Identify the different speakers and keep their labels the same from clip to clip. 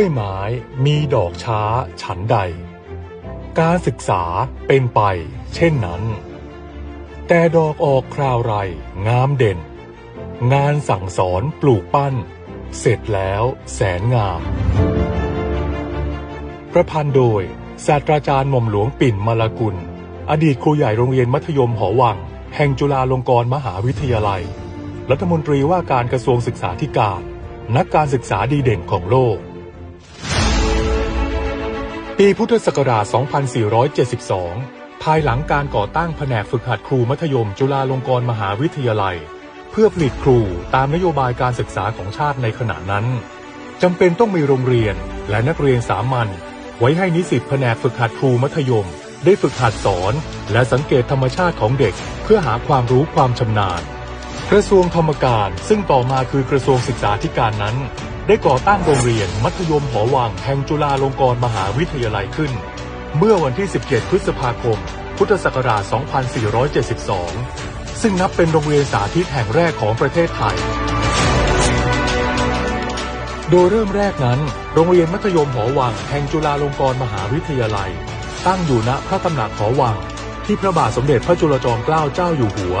Speaker 1: วยไม้มีดอกช้าฉันใด การศึกษาเป็นไปเช่นนั้น แต่ดอกออกคราวไรงามเด่น งานสั่งสอนปลูกปั้น เสร็จแล้วแสนงาม ประพันธ์โดยศาสตราจารย์หม่อมหลวงปิ่นมาลากุล อดีตครูใหญ่โรงเรียนมัธยมหอวัง แห่งจุฬาลงกรณ์มหาวิทยาลัย รัฐมนตรีว่าการกระทรวงศึกษาธิการ นักการศึกษาดีเด่นของโลก ปีพุทธศักราช 2472 ภายหลังการก่อตั้งแผนกฝึกหัดครูมัธยมจุฬาลงกรณ์มหาวิทยาลัย เพื่อผลิตครูตามนโยบายการศึกษาของชาติในขณะนั้นจำเป็นต้องมีโรงเรียนและนักเรียนสามัญไว้ให้นิสิตแผนกฝึกหัดครูมัธยม ได้ฝึกหัดสอน และสังเกตธรรมชาติของเด็ก เพื่อหาความรู้ความชำนาญ กระทรวงธรรมการซึ่งต่อมาคือกระทรวงศึกษาธิการนั้น ได้ก่อตั้งโรงเรียนมัธยมหอวังแห่งจุฬาลงกรณ์มหาวิทยาลัยขึ้น เมื่อวันที่ 17 พฤษภาคม พุทธศักราช 2472 ซึ่งนับเป็นโรงเรียนสาธิตแห่งแรกของประเทศไทย โดยเริ่มแรกนั้น โรงเรียนมัธยมหอวังแห่งจุฬาลงกรณ์มหาวิทยาลัย ตั้งอยู่ณพระตำหนักหอวัง ที่พระบาทสมเด็จพระจุลจอมเกล้าเจ้าอยู่หัว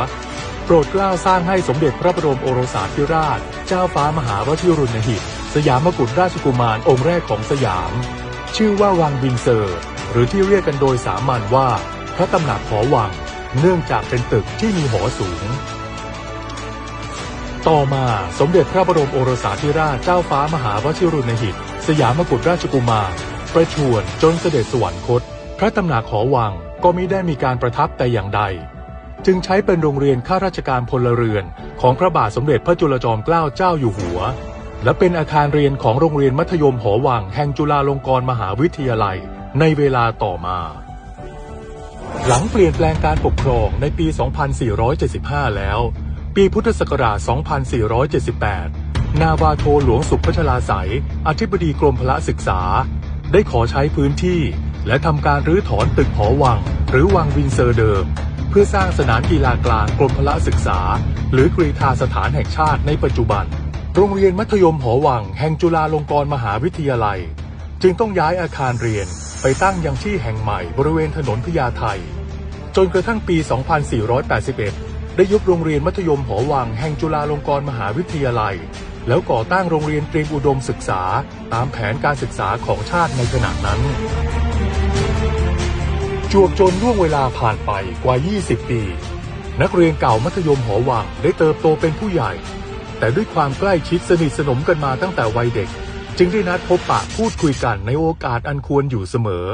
Speaker 1: โปรดเกล้าสร้างให้สมเด็จพระบรมโอรสาธิราช เจ้าฟ้ามหาวชิรุณหิต สยามกุฎราชกุมารองค์แรกของสยาม ชื่อว่าวังวินเซอร์ หรือที่เรียกกันโดยสามัญว่า พระตำหนักหอวัง เนื่องจากเป็นตึกที่มีหอสูง ต่อมาสมเด็จพระบรมโอรสาธิราชเจ้าฟ้ามหาวชิรุณหิต สยามกุฎราชกุมาร ประชวรจนเสด็จสวรรคต พระตำหนักหอวังก็ไมิได้มีการประทับแต่อย่างใด จึงใช้เป็นโรงเรียนข้าราชการพลเรือน ของพระบาทสมเด็จพระจุลจอมเกล้าเจ้าอยู่หัว และเป็นอาคารเรียนของโรงเรียนมัธยมหอวังแห่งจุฬาลงกรณ์มหาวิทยาลัยในเวลาต่อมา หลังเปลี่ยนแปลงการปกครองในปี 2475 แล้ว ปีพุทธศักราช 2478 นาวาโทหลวงสุพัชลาสายอธิบดีกรมพละศึกษา ได้ขอใช้พื้นที่ และทำการรื้อถอนตึกหอวัง หรือวังวินเซอร์เดิม เพื่อสร้างสนามกีฬากลางกรมพละศึกษา หรือกรีธาสถานแห่งชาติในปัจจุบัน โรงเรียนมัธยมหอวังแห่งจุฬาลงกรณ์มหาวิทยาลัย จึงต้องย้ายอาคารเรียนไปตั้งยังที่แห่งใหม่บริเวณถนนพญาไทจนกระทั่งปี 2481 ได้ยุบโรงเรียนมัธยมหอวังแห่งจุฬาลงกรณ์มหาวิทยาลัย แล้วก่อตั้งโรงเรียนเตรียมอุดมศึกษาตามแผนการศึกษาของชาติในขณะนั้น จวบจนล่วงเวลาผ่านไปกว่า 20 ปี นักเรียนเก่ามัธยมหอวังได้เติบโตเป็นผู้ใหญ่ แต่ด้วยความใกล้ชิดสนิทสนมกันมาตั้งแต่วัยเด็ก จึงได้นัดพบปะพูดคุยกันในโอกาสอันควรอยู่เสมอ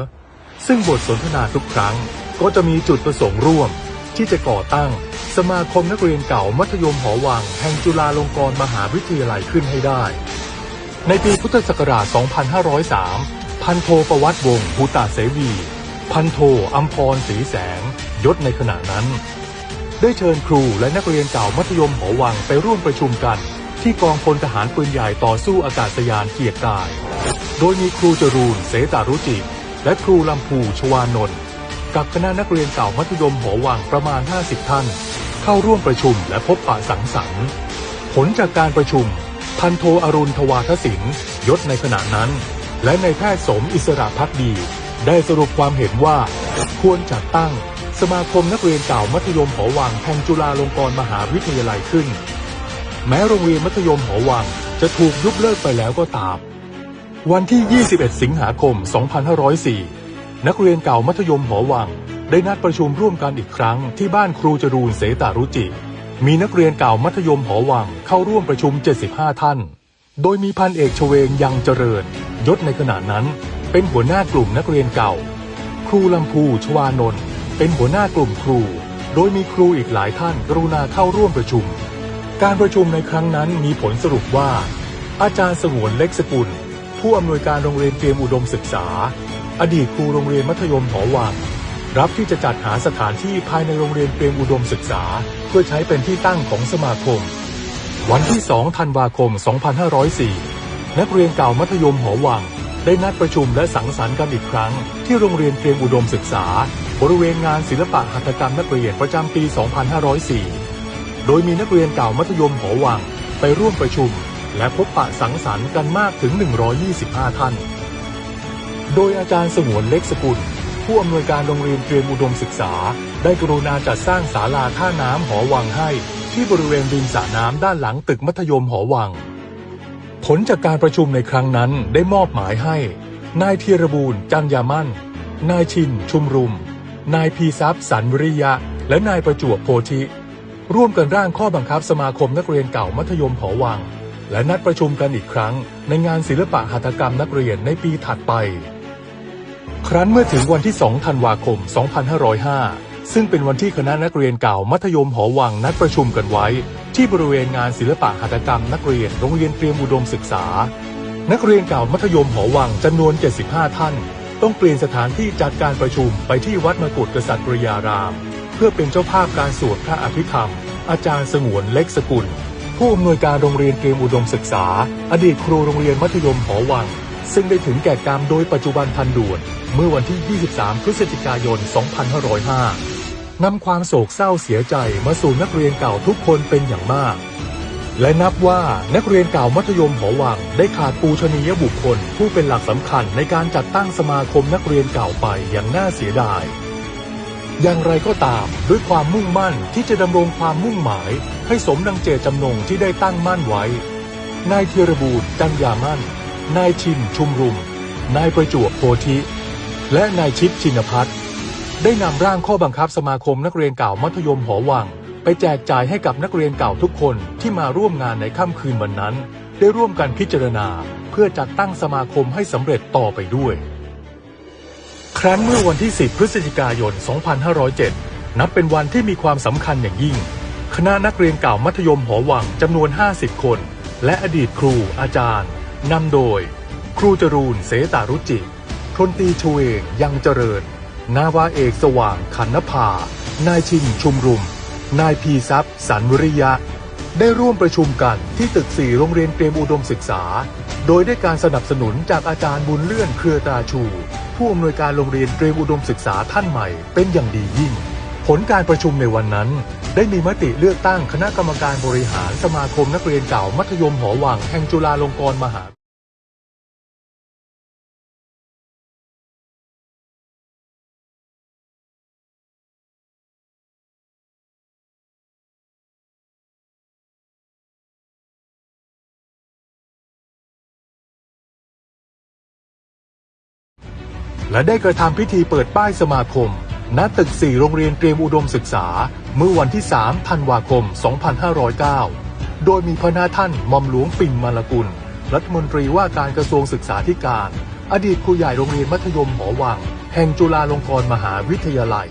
Speaker 1: ซึ่งบทสนทนาทุกครั้ง ก็จะมีจุดประสงค์ร่วม ที่จะก่อตั้ง สมาคมนักเรียนเก่ามัธยมหอวัง แห่งจุฬาลงกรณ์มหาวิทยาลัยขึ้นให้ได้ ในปีพุทธศักราช 2503 พันโทประวัติวงศ์ภูตาเสวี พันโทอัมพรศรีแสง ยศในขณะนั้น ได้เชิญครูและนักเรียนเก่ามัธยมหอวังไปร่วมประชุมกัน ที่กองพลทหารปืนใหญ่ต่อสู้อากาศยานเกียรติกาย โดยมีครูจรูนเสตารุจิ และครูลำพูชวานนท์กับคณะนักเรียนเก่ามัธยมหอวังประมาณ 50 ท่าน เข้าร่วมประชุมและพบปะสังสรรค์ ผลจากการประชุม พันโทอรุณทวาทศิลป์ยศในขณะนั้น และในแพทย์สมอิสระพักดี ได้สรุปความเห็นว่า ควรจัดตั้ง สมาคมนักเรียนเก่ามัธยมหอวังแห่งจุฬาลงกรณ์มหาวิทยาลัยขึ้น แม้โรงเรียนมัธยมหอวังจะถูกยุบเลิกไปแล้วก็ตาม วันที่ 21 สิงหาคม 2504 นักเรียนเก่ามัธยมหอวัง ได้นัดประชุมร่วมกันอีกครั้งที่บ้านครูจรูนเสตารุจิ มีนักเรียนเก่ามัธยมหอวังเข้าร่วมประชุม 75 ท่าน โดยมีพันเอกชเวงยังเจริญ ยศในขณะนั้น เป็นหัวหน้ากลุ่มนักเรียนเก่า ครูลำพูชวานนท์ เป็นหัวหน้ากลุ่มครู โดยมีครูอีกหลายท่านกรุณาเข้าร่วมประชุม การประชุมในครั้งนั้นมีผลสรุปว่า อาจารย์สงวนเล็กสกุล ผู้อำนวยการโรงเรียนเตรียมอุดมศึกษา อดีตครูโรงเรียนมัธยมหอวังรับที่จะจัดหาสถานที่ภายในโรงเรียนเตรียมอุดมศึกษา เพื่อใช้เป็นที่ตั้งของสมาคม วันที่ 2 ธันวาคม 2504 นักเรียนเก่ามัธยมหอวังได้นัดประชุมและสังสรรค์กันอีกครั้ง ที่โรงเรียนเตรียมอุดมศึกษา บริเวณงานศิลปะหัตถกรรมนักเรียนประจำปี 2504 โดยมีนักเรียนเก่ามัธยมหอวังไปร่วมประชุม และพบปะสังสรรค์กันมากถึง 125 ท่าน โดยอาจารย์สงวนเล็กสกุล ผู้อำนวยการโรงเรียนเตรียมอุดมศึกษา ได้กรุณาจัดสร้างศาลาท่าน้ำหอวังให้ ที่บริเวณริมสระน้ำด้านหลังตึกมัธยมหอวัง ผลจากการประชุมในครั้งนั้นได้มอบหมายให้ นายธีรบูรณ์จันยามั่น นายชินชุมรุม นายพีทรัพย์สันวิริยะ และนายประจวบโพธิ ร่วมกันร่างข้อบังคับสมาคมนักเรียนเก่ามัธยมหอวัง และนัดประชุมกันอีกครั้ง ในงานศิลปะหัตถกรรมนักเรียนในปีถัดไป ครั้นเมื่อถึงวันที่ 2 ธันวาคม 2505 ซึ่งเป็นวันที่คณะนักเรียนเก่ามัธยมหอวังนัดประชุมกันไว้ ที่บริเวณงานศิลปะหัตถกรรมนักเรียนโรงเรียนเตรียมอุดมศึกษา นักเรียนเก่ามัธยมหอวังจำนวน 75 ท่าน ต้องเปลี่ยนสถานที่จัดการประชุมไปที่วัดมกุฏกษัตริยาราม เพื่อเป็นเจ้าภาพการสวดพระอภิธรรม อาจารย์สงวนเล็กสกุล ผู้อำนวยการโรงเรียนเตรียมอุดมศึกษา อดีตครูโรงเรียนมัธยมหอวัง ซึ่งได้ถึงแก่กรรมโดยปัจจุบันทันด่วน เมื่อวันที่ 23 พฤศจิกายน 2505นำความโศกเศร้าเสียใจมาสู่นักเรียนเก่าทุกคนเป็นอย่างมาก และนับว่านักเรียนเก่ามัธยมหอวัง ได้ขาดปูชนียบุคคล ผู้เป็นหลักสำคัญในการจัดตั้งสมาคมนักเรียนเก่าไปอย่างน่าเสียดาย อย่างไรก็ตามด้วยความมุ่งมั่นที่จะดำรงความมุ่งหมาย ให้สมดังเจตจำนงที่ได้ตั้งมั่นไว้ นายเทียรบูรจันยามั่น นายชินชุมรุม นายประจวบโพธิ และนายชิดชินพัฒน์ได้นำร่างข้อบังคับสมาคมนักเรียนเก่ามัธยมหอวัง ไปแจกจ่ายให้กับนักเรียนเก่าทุกคนที่มาร่วมงานในค่ำคืนวันนั้น ได้ร่วมกันพิจารณาเพื่อจัดตั้งสมาคมให้สำเร็จต่อไปด้วย ครั้นเมื่อวันที่ 10 พฤศจิกายน 2507 นับเป็นวันที่มีความสำคัญอย่างยิ่ง คณะนักเรียนเก่ามัธยมหอวังจำนวน 50 คน และอดีตครูอาจารย์นำโดย ครูจรูนเสตารุจิพลตีชเวงยังเจริญ นาวาเอกสว่างขันนภานายชินชุมรุม นายพีทรัพย์สันวริยะ ได้ร่วมประชุมกันที่ตึกสี่โรงเรียนเตรียมอุดมศึกษา โดยได้การสนับสนุนจากอาจารย์บุญเลื่อนเครือตาชู ผู้อำนวยการโรงเรียนเตรียมอุดมศึกษาท่านใหม่เป็นอย่างดียิ่ง ผลการประชุมในวันนั้น ได้มีมติเลือกตั้งคณะกรรมการบริหารสมาคมนักเรียนเก่ามัธยมหอวังแห่งจุฬาลงกรณ์มหา และได้กระทำพิธีเปิดป้ายสมาคม ณตึก 4 โรงเรียนเตรียมอุดมศึกษา เมื่อวันที่ 3 ธันวาคม 2509 โดยมีพระนาท่านมอมหลวงปิ่นมาลกุล รัฐมนตรีว่าการกระทรวงศึกษาธิการ อดีตครูใหญ่โรงเรียนมัธยมหอวัง แห่งจุฬาลงกรณ์มหาวิทยาลัย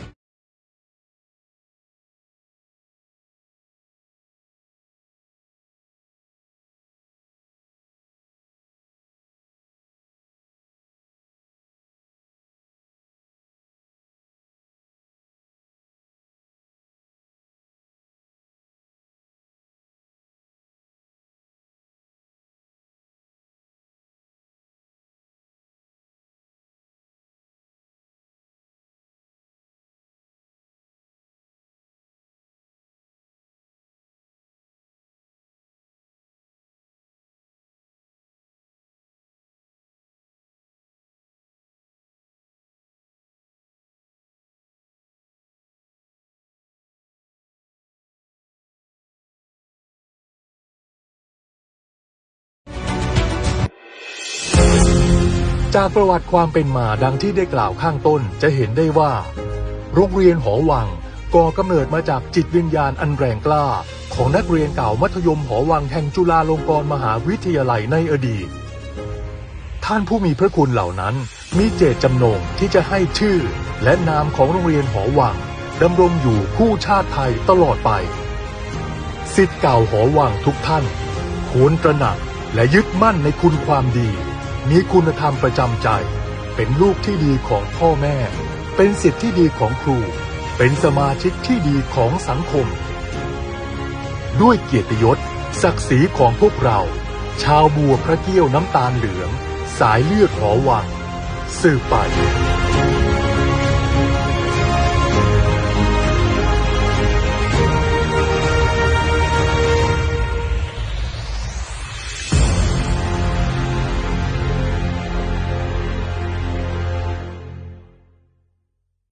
Speaker 1: จากประวัติความเป็นมาดังที่ได้กล่าวข้างต้นจะเห็นได้ว่า โรงเรียนหอวังก่อกำเนิดมาจากจิตวิญญาณอันแรงกล้า ของนักเรียนเก่ามัธยมหอวังแห่งจุฬาลงกรณ์มหาวิทยาลัยในอดีต ท่านผู้มีพระคุณเหล่านั้นมีเจตจำนงที่จะให้ชื่อและนามของโรงเรียนหอวังดำรงอยู่คู่ชาติไทยตลอดไปสิทธิ์เก่าหอวังทุกท่านควรตระหนักและยึดมั่นในคุณความดี มีคุณธรรมประจำใจ เป็นลูกที่ดีของพ่อแม่ เป็นสิทธิ์ที่ดีของครู เป็นสมาชิกที่ดีของสังคม ด้วยเกียรติยศ ศักดิ์ศรีของพวกเรา ชาวบัวพระเกี้ยวน้ำตาลเหลือง สายเลือดหอวัง สืบไป